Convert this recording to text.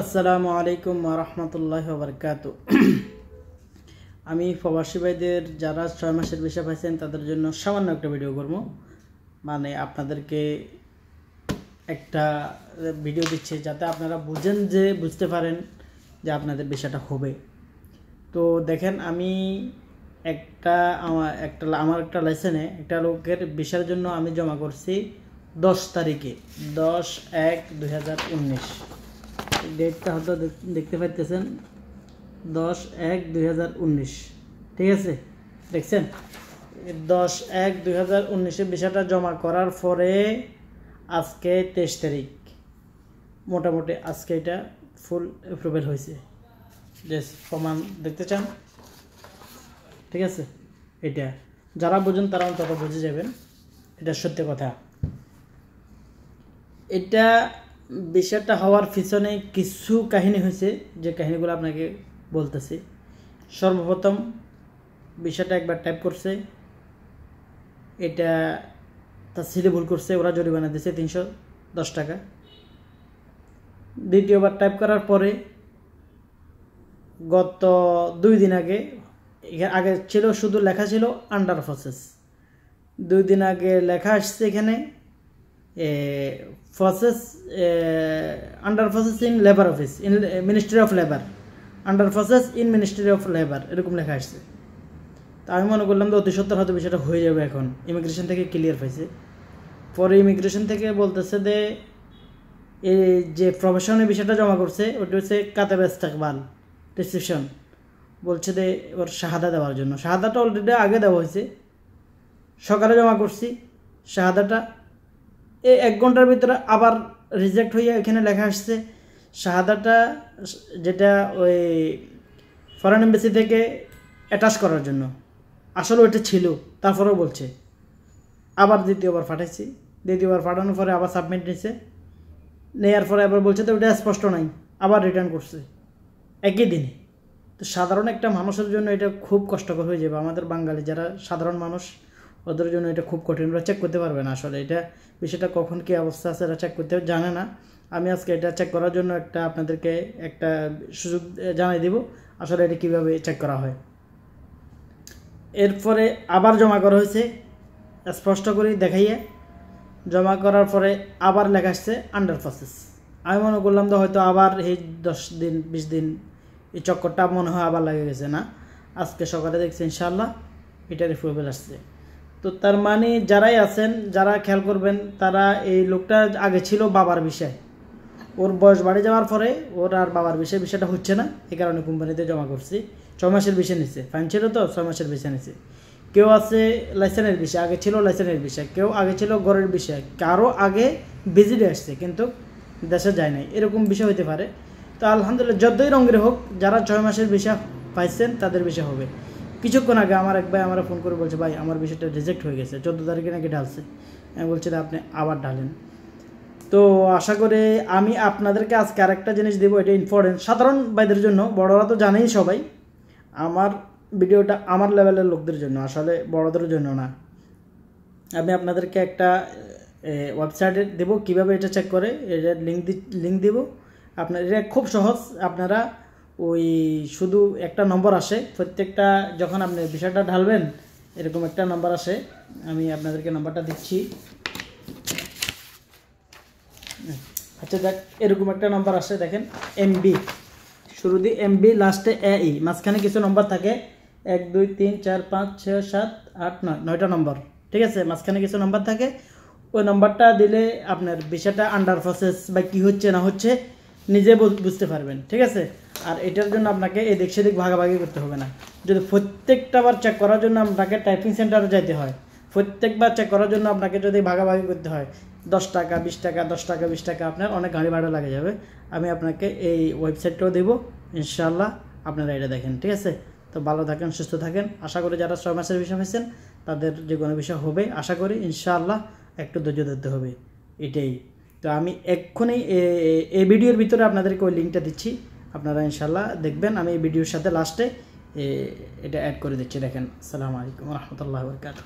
আসসালামু আলাইকুম রহমতুল্লাহ বরকাত। আমি প্রবাসী ভাইদের যারা ছয় মাসের বিষয় পাইছেন, তাদের জন্য সামান্য একটা ভিডিও করব। মানে আপনাদেরকে একটা ভিডিও দিচ্ছে যাতে আপনারা বুঝেন যে, বুঝতে পারেন যে আপনাদের বিষয়টা হবে। তো দেখেন, আমি একটা আমার একটা আমার একটা লাইসেন্সে একটা লোকের বিষয়ের জন্য আমি জমা করছি দশ তারিখে, দশ এক দুই ডেটটা হয়তো দেখতে পাইতেছেন দশ এক দুই ঠিক আছে? দেখছেন? দশ এক দুই হাজার উনিশে বিষয়টা জমা করার পরে আজকে তেইশ তারিখ। মোটামুটি আজকে এটা ফুল অ্যাপ্রুভেল হয়েছে। যে প্রমাণ দেখতে চান। ঠিক আছে? এটা। যারা বুঝেন তারা অন্তত বুঝে যাবেন। এটা সত্যি কথা। এটা বিষয়টা হওয়ার পিছনে কিছু কাহিনী হয়েছে, যে কাহিনীগুলো আপনাকে বলতেছি। সর্বপ্রথম বিষয়টা একবার টাইপ করছে। এটা তার ছেলে ভুল করছে, ওরা জরিমানা দিছে তিনশো দশ টাকা। দ্বিতীয়বার টাইপ করার পরে গত দুই দিন আগে আগে ছিল শুধু লেখা ছিল আন্ডার প্রসেস দুই দিন আগে লেখা আসছে এখানে। Process under process in labour office in ministry of labour under process in ministry of labour এরকম লেখা আসছে। তা আমি মনে করলাম যে অতি সত্তর হয়তো বিষয়টা হয়ে যাবে এখন। ইমিগ্রেশন থেকে ক্লিয়ার পাইছে। পরে ইমিগ্রেশন থেকে বলতেছে যে এই যে প্রফেশনের বিষয়টা জমা করছে, ওটা হচ্ছে কাতাব ইস্তেকবাল রিসিপশন বলছে যে, ওর শাহাদা দেওয়ার জন্য। শাহাদাটা অলরেডি আগে দেওয়া হয়েছে। সকালে জমা করছি। শাহাদাটা এই এক ঘণ্টার ভিতরে আবার রিজেক্ট হয়ে এখানে লেখা আসছে, শাহাদাটা যেটা ওই ফরেন এম্বাসি থেকে অ্যাটাচ করার জন্য। আসলে ওইটা ছিল, তারপরেও বলছে। আবার দ্বিতীয়বার পাঠাইছি, দ্বিতীয়বার পাঠানোর পরে আবার সাবমিট নিছে। নেওয়ার পরে আবার বলছে তো ওটা স্পষ্ট নাই, আবার রিটার্ন করছে। একই দিনে। তো সাধারণ একটা মানুষের জন্য এটা খুব কষ্টকর হয়ে যাবে। আমাদের বাঙালি যারা সাধারণ মানুষ ওদের জন্য এটা খুব কঠিন। ওরা চেক করতে পারবে না আসলে এটা। বিষয়টা কখন কী অবস্থা আছে, এরা চেক করতে জানে না। আমি আজকে এটা চেক করার জন্য একটা আপনাদেরকে একটা সুযোগ জানাই দিব, আসলে এটা কীভাবে চেক করা হয়। এরপরে আবার জমা করা হয়েছে, স্পষ্ট করে দেখাইয়া। জমা করার পরে আবার লেখা আসছে আন্ডার প্রসেস আমি মনে করলাম তো হয়তো আবার এই দশ দিন, বিশ দিন এই চক্করটা মনে হয় আবার লাগে গেছে না। আজকে সকালে দেখছি ইনশাল্লাহ এটা রিফুয়েবল আসছে। তো তার মানে যারাই আছেন, যারা খেয়াল করবেন, তারা এই লোকটা আগে ছিল বাবার বিষয়। ওর বয়স বাড়ি যাওয়ার পরে ওর আর বাবার বিষয় বিষয়টা হচ্ছে না। এই কারণে কোম্পানিতে জমা করছি। ছয় মাসের বিষয় নিচ্ছে ফাইন ছিল তো, ছয় মাসের বিষয় নিচ্ছে কেউ আছে লাইসেন্সের বিষয়, আগে ছিল লাইসেন্সের বিষয়। কেউ আগে ছিল ঘরের বিষয়। কারও আগে ভিজিটে আসছে, কিন্তু দেশে যায় নাই। এরকম বিষয় হতে পারে। তো আলহামদুলিল্লাহ, যতই রঙের হোক, যারা ছয় মাসের বিষয় পাইছেন, তাদের বিষয় হবে। কিছুক্ষণ আগে আমার এক ভাই আমার ফোন করে বলছে, ভাই, আমার বিষয়টা রিজেক্ট হয়ে গেছে, চোদ্দ তারিখে নাকি ঢালছে। আমি বলছি আপনি আবার ঢালেন। তো আশা করে আমি আপনাদেরকে আজকে আরেকটা জিনিস দেবো, এটা ইম্পর্টেন্ট সাধারণ ভাইদের জন্য, বড়রা তো জানেই সবাই, আমার ভিডিওটা আমার লেভেলের লোকদের জন্য, আসলে বড়দের জন্য না। আমি আপনাদেরকে একটা ওয়েবসাইটে দেবো, কীভাবে এটা চেক করে এটা লিঙ্ক দি লিঙ্ক দেবো। আপনার, এটা খুব সহজ, আপনারা ওই শুধু একটা নম্বর আসে। প্রত্যেকটা যখন আপনি বিষয়টা ঢালবেন, এরকম একটা নাম্বার আসে। আমি আপনাদেরকে নাম্বারটা দিচ্ছি। আচ্ছা দেখ, এরকম একটা নম্বর আসে, দেখেন এমবি শুরু দিয়ে এমবি লাস্টে এ ই মাঝখানে কিছু নম্বর থাকে। এক, দুই, তিন, চার, পাঁচ, ছয়, সাত, আট, নয়, নয়টা নম্বর। ঠিক আছে? মাঝখানে কিছু নম্বর থাকে। ওই নম্বরটা দিলে আপনার বিষয়টা আন্ডার প্রসেস বা কী হচ্ছে না হচ্ছে নিজে বুঝতে পারবেন, ঠিক আছে? আর এটার জন্য আপনাকে এই দিক সেদিক ভাগাভাগি করতে হবে না। যদি প্রত্যেকটা বার চেক করার জন্য আপনাকে টাইপিং সেন্টারে যাইতে হয়, প্রত্যেকবার চেক করার জন্য আপনাকে যদি ভাগাভাগি করতে হয়, দশ টাকা, বিশ টাকা, দশ টাকা, বিশ টাকা, আপনার অনেক গাড়ি ভাড়া লাগে যাবে। আমি আপনাকে এই ওয়েবসাইটটাও দেবো ইনশাল্লাহ আপনারা এটা দেখেন, ঠিক আছে? তো ভালো থাকেন, সুস্থ থাকেন। আশা করি যারা ছয় মাসের বিষয় হয়েছেন, তাদের যে কোনো বিষয় হবে, আশা করি ইনশাআল্লাহ একটু ধৈর্য ধরতে হবে। এটাই। তো আমি এক্ষুনি এই ভিডিওর ভিতরে আপনাদেরকে ওই লিঙ্কটা দিচ্ছি। আপনারা ইনশাল্লাহ দেখবেন, আমি এই ভিডিওর সাথে লাস্টে এটা অ্যাড করে দিচ্ছি। দেখেন, আসসালামু আলাইকুম রহমতুল্লাহ বরকাত